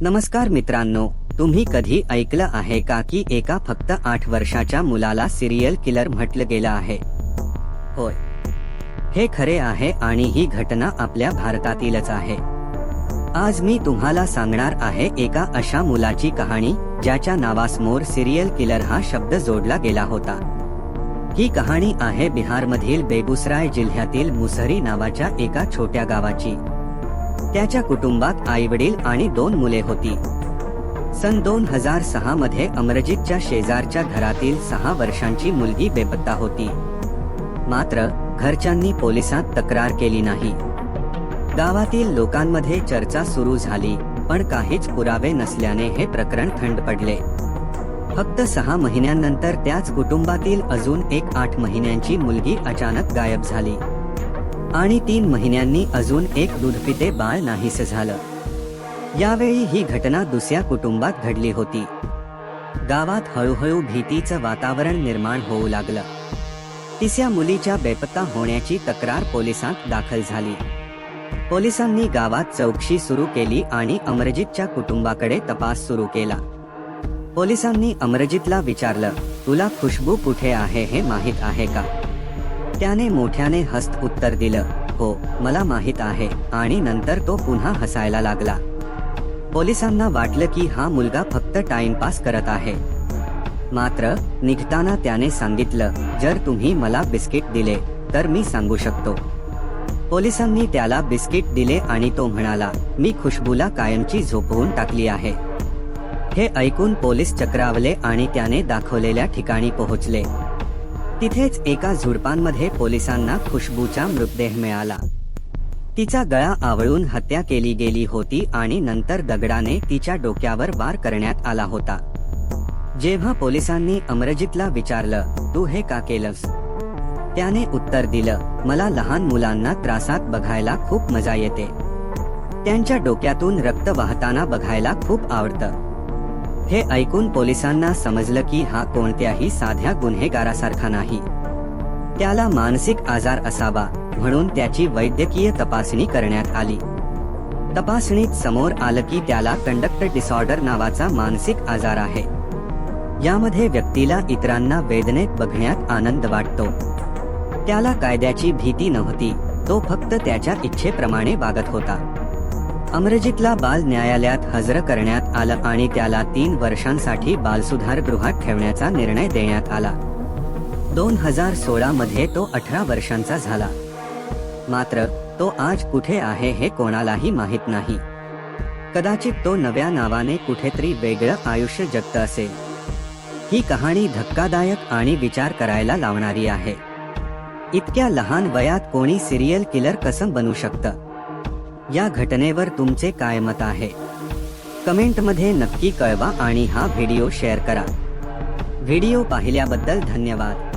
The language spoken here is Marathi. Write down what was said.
नमस्कार मित्रांनो तुम्ही कधी ऐकलं आहे का की एका फक्त आठ वर्षाच्या मुलाला सिरियल किलर म्हटलं गेलं आहे? होय. हे खरे आहे आणि ही घटना आपल्या भारतातीलच आहे. आज मी तुम्हाला सांगणार आहे एका अशा मुलाची कहाणी ज्याच्या नावासमोर सिरियल किलर हा शब्द जोडला गेला होता. ही कहाणी आहे बिहारमधील बेगुसराय जिल्ह्यातील मुसहरी नावाच्या एका छोट्या गावाची. त्याच्या कुटुंबात आई वडील आणि दोन मुले होती. सन दोन हजार सहा मध्ये अमरजितच्या शेजारच्या घरातील सहा वर्षांची मुलगी बेपत्ता होती. मात्र घरच्यांनी पोलिसात तक्रार केली नाही. गावातील लोकांमध्ये चर्चा सुरू झाली पण काहीच पुरावे नसल्याने हे प्रकरण थंड पडले. फक्त सहा महिन्यांनंतर त्याच कुटुंबातील अजून एक आठ महिन्यांची मुलगी अचानक गायब झाली. आणि तीन महिन्यांनी अजून एक दूधपिते बाळ नाहीस झालं. यावेळी ही घटना दुसऱ्या कुटुंबात घडली होती. गावात हळूहळू भीतीचं वातावरण निर्माण होऊ लागलं. तिसऱ्या मुलीच्या बेपत्ता होण्याची तक्रार पोलिसांत दाखल झाली. पोलिसांनी गावात चौकशी सुरू केली आणि अमरजितच्या कुटुंबाकडे तपास सुरू केला. पोलिसांनी अमरजितला विचारलं तुला खुशबू कुठे आहे हे माहीत आहे का? त्याने मोठ्याने हस्त उत्तर दिलं. हो मला माहीत आहे. आणि नंतर तो पुन्हा हसायला लागला. पोलिसांना वाटलं की हा मुलगा फक्त टाइमपास करत आहे. मात्र निघताना त्याने सांगितलं जर तुम्ही मला बिस्किट दिले तर मी सांगू शकतो. पोलिसांनी त्याला बिस्किट दिले आणि तो म्हणाला मी खुशबूला कायमची झोपवून टाकली आहे. हे ऐकून पोलीस चक्रावले आणि त्याने दाखवलेल्या ठिकाणी पोहोचले. तिथेच एका झुडपांमध्ये पोलिसांना खुशबूचा मृतदेह मिळाला. तिचा गळा आवळून हत्या केली गेली होती आणि नंतर दगडाने तिच्या डोक्यावर वार करण्यात आला होता. जेव्हा पोलिसांनी अमरजितला विचारलं तू हे का केलंस? त्याने उत्तर दिलं मला लहान मुलांना त्रासात बघायला खूप मजा येते. त्यांच्या डोक्यातून रक्त वाहताना बघायला खूप आवडतं. हे ऐकून पोलिसांना समजलं की हा कोणत्याही साध्या गुन्हेगारासारखा नाही. त्याला मानसिक आजार असावा म्हणून त्याची वैद्यकीय तपासणी करण्यात आली. तपासणीत समोर आलं की त्याला कंडक्ट डिसऑर्डर नावाचा मानसिक आजार आहे. यामध्ये व्यक्तीला इतरांना वेदनेत बघण्यात आनंद वाटतो. त्याला कायद्याची भीती नव्हती तो फक्त त्याच्या इच्छेप्रमाणे वागत होता. अमरजितला बाल न्यायालयात हजर करण्यात आलं आणि त्याला तीन वर्षांसाठी बालसुधार गृहात ठेवण्याचा निर्णय देण्यात आला. दोन हजार सोळा मध्ये तो अठरा वर्षांचा झाला. मात्र तो आज कुठे आहे हे कोणालाही माहीत नाही. कदाचित तो नव्या नावाने कुठेतरी वेगळं आयुष्य जगत असेल. ही कहाणी धक्कादायक आणि विचार करायला लावणारी आहे. इतक्या लहान वयात कोणी सिरियल किलर कसं बनू शकतं? या घटनेवर तुमचे काय मत आहे? कमेंटमध्ये नक्की कळवा आणि हा व्हिडिओ शेअर करा. व्हिडिओ पाहिल्याबद्दल धन्यवाद.